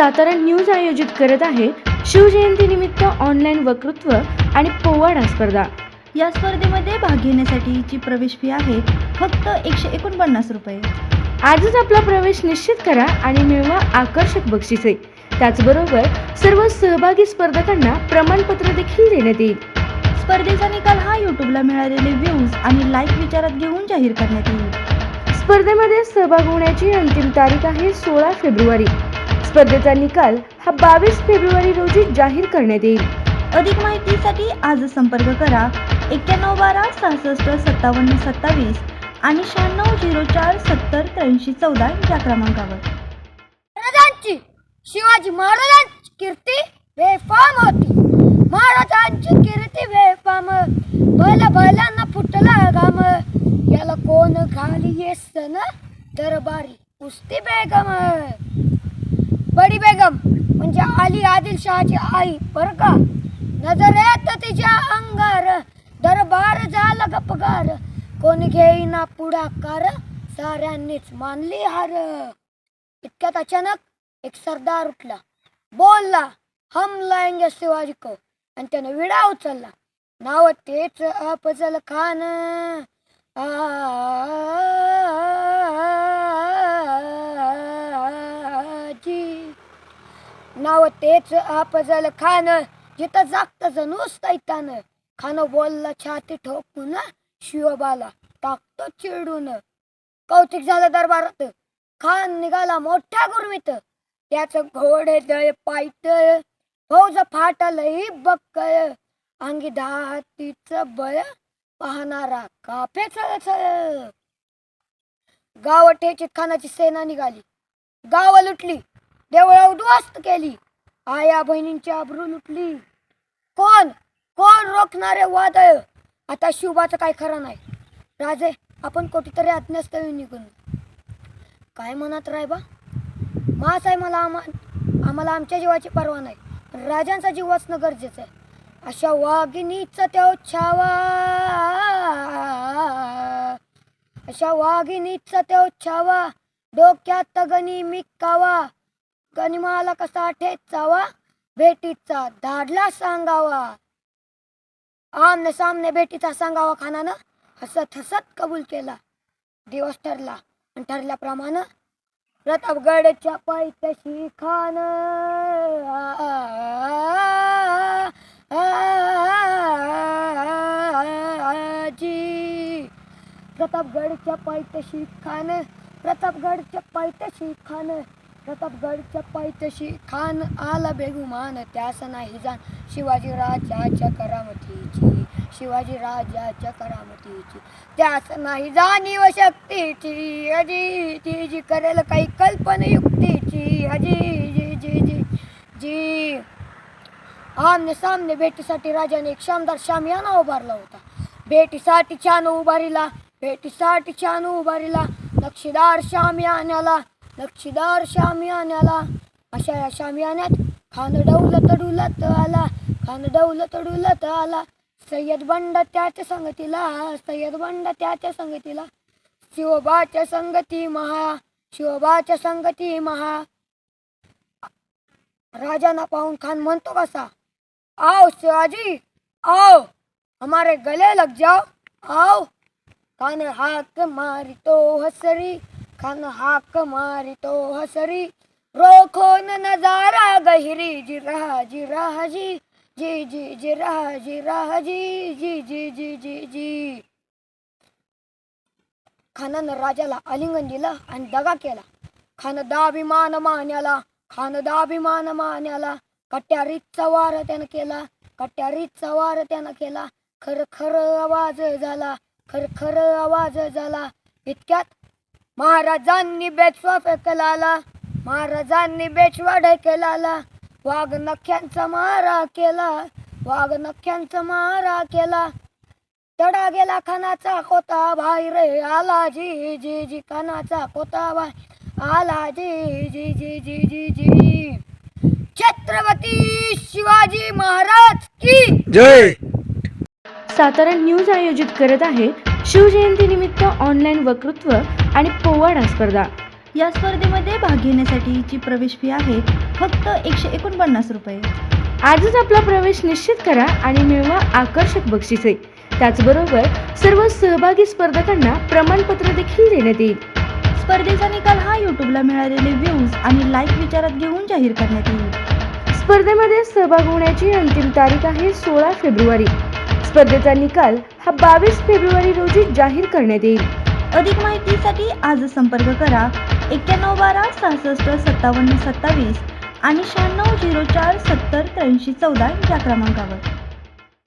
Satara news आयोजित करत आहे शिवजयंतीनिमित्त ऑनलाईन वक्तृत्व आणि पोवाडा स्पर्धा. या स्पर्धेमध्ये भाग घेण्यासाठीची प्रवेश फी आहे फक्त एकशे एकोणपन्नास रुपये. आजच आपला प्रवेश निश्चित करा आणि मिळवा आकर्षक बक्षिसे. त्याचबरोबर सर्व सहभागी स्पर्धकांना प्रमाणपत्र देखील देण्यात येईल. स्पर्धेचा निकाल हा यूट्यूबला मिळालेले व्ह्यूज आणि लाईक विचारात घेऊन जाहीर करण्यात येईल. स्पर्धेमध्ये सहभाग होण्याची अंतिम तारीख आहे सोळा फेब्रुवारी. स्पर्धेचा निकाल हा बावीस फेब्रुवारी रोजी जाहीर करण्यात येईल. अधिक माहितीसाठी आज संपर्क करा एक्क्याण्णव बारा सहासष्ट सत्तावन्न सत्तावीस आणि शहाण्णव झिरो चार सत्तर त्र्याऐंशी चौदा या क्रमांकावर. महाराजांची शिवाजी महाराजांची कीर्ती बेफाम होती. महाराजांची कीर्ती बेफाम. भल्या भल्यांना फुटला घाम. याला कोण खाली येसन दरबारी कुस्ती बेगम. बडी बेगम म्हणजे आली आदिलशहाची आई बर का? नजर येत तिच्या अंगार दरबार झाला गपगार कोण घेईना पुढाकार साऱ्यांनीच मानली हार. इतक्यात अचानक एक सरदार उठला. बोलला हम लाएंगे शिवाजी को. आणि त्यानं विडा उचलला. नाव तेच अफजल खान. तेच अफजल खान जिथं जागत जणूस तैतान. खान बोलला छाती ठोकून शिवबाला टाकतो चिडून कौतिक झालं दरबारात. खान निघाला मोठ्या गुरमीत. त्याच घोडे दळ पायत. फौज फाटलही बक्कळ. अंगी दहातीच बळ पाहणारा काफे चळचळ. गाव खानाची सेना निघाली. गाव लुटली. देवळा उद्ध्वस्त केली. आया बहिणींची आबरू लुटली. कोण? कोण रोखणारे वादळ? आता शिवबाचं काय खरं नाही. राजे आपण कुठेतरी अज्ञास्थळी निघून. काय म्हणत रायबा मास आहे मला आम्हा आम्हाला आमच्या जीवाची पर्वा नाही. पण राजांचा जीव वाचणं गरजेचं आहे. अशा वाघिणीचा त्या छावा अशा वाघिणीचा त्या छावा डोक्यात तगनी मिकावा. गनिमाला कसा ठेचावा भेटीचा धाडला सांगावा. आमने सामने भेटीचा सांगावा खानानं हसत हसत कबूल केला. दिवस ठरला आणि ठरल्याप्रमाणे प्रतापगडच्या पायथ्याशी खान जी प्रतापगडच्या पायथ्याशी खान प्रतापगडच्या पायथ्याशी खान प्रतापगडच्या पायथ्याशी खान आला बेगुमान. त्यास नाही जाण शिवाजी राजाच्या करामतीची शिवाजी राजाच्या करामतीची. त्यास नाही जाणीव शक्तीची अजी ती जी करेल काही कल्पनयुक्तीची. अजी जी जी जी जी आमने सामने भेटीसाठी राजाने एक शामदार शामियाना उभारला होता. भेटीसाठी छान उभारीला भेटीसाठी छान उभारीला नक्षीदार शामियान्याला नक्षीदार शामियान्याला अशा या शामियान्यात खान डौलत डुलत आला. खान डौलत डुलत आला. सय्यद बंड त्याच्या संगतीला. सय्यद बंड त्याच्या संगतीला. शिवबाच्या संगती महा. शिवबाच्या संगती महा. राजाना पाहून खान म्हणतो कसा आओ शिवाजी आओ. हमारे गले लग जाओ. आओ. खान हाक मारी तो हसरी. खान हाक मारी तो हसरी. रोखो न नजारा गहिरी. जी रहा जी रहा जी जी जी जी रहा जी रहा जी जी जी जी जी. जी खानानं राजाला आलिंगन दिलं आणि दगा केला. खान दाभिमान मान्याला खान दाभिमान मान्याला. कट्यारीचा वार त्यानं केला कट्यारीचा वार त्यानं केला. खर खर आवाज झाला खर खर आवाज झाला. इतक्यात महाराजांनी बेचवा फेकलाला महाराजांनी बेचवा ढेकेलाला. वाघ नख्यांचा मारा केला वाघ नख्यांचा मारा केला. तडा गेला खानाचा कोता बाहेर आला जी जी जी खानाचा कोता बाहेर आला जी जी जी जी जी जी. छत्रपती शिवाजी महाराज की जय! सातारा न्यूज आयोजित करत आहे शिवजयंतीनिमित्त ऑनलाईन वक्तृत्व आणि पोवाडा स्पर्धा. या स्पर्धेमध्ये भाग घेण्यासाठीची प्रवेश फी आहे फक्त एकशे एकोणपन्नास रुपये. आजच आपला प्रवेश निश्चित करा आणि मिळवा आकर्षक बक्षिसे. त्याचबरोबर सर्व सहभागी स्पर्धकांना प्रमाणपत्र देखील देण्यात येईल. स्पर्धेचा निकाल हा यूट्यूबला मिळालेले व्ह्यूज आणि लाईक विचारात घेऊन जाहीर करण्यात येईल. स्पर्धेमध्ये सहभाग होण्याची अंतिम तारीख आहे सोळा फेब्रुवारी. स्पर्धेचा निकाल हा बावीस फेब्रुवारी रोजी जाहीर करण्यात येईल. अधिक माहितीसाठी आज संपर्क करा एक्क्याण्णव बारा सहासष्ट सत्तावन्न सत्तावीस आणि शहाण्णव झिरो चार सत्तर त्र्याऐंशी चौदा या क्रमांकावर.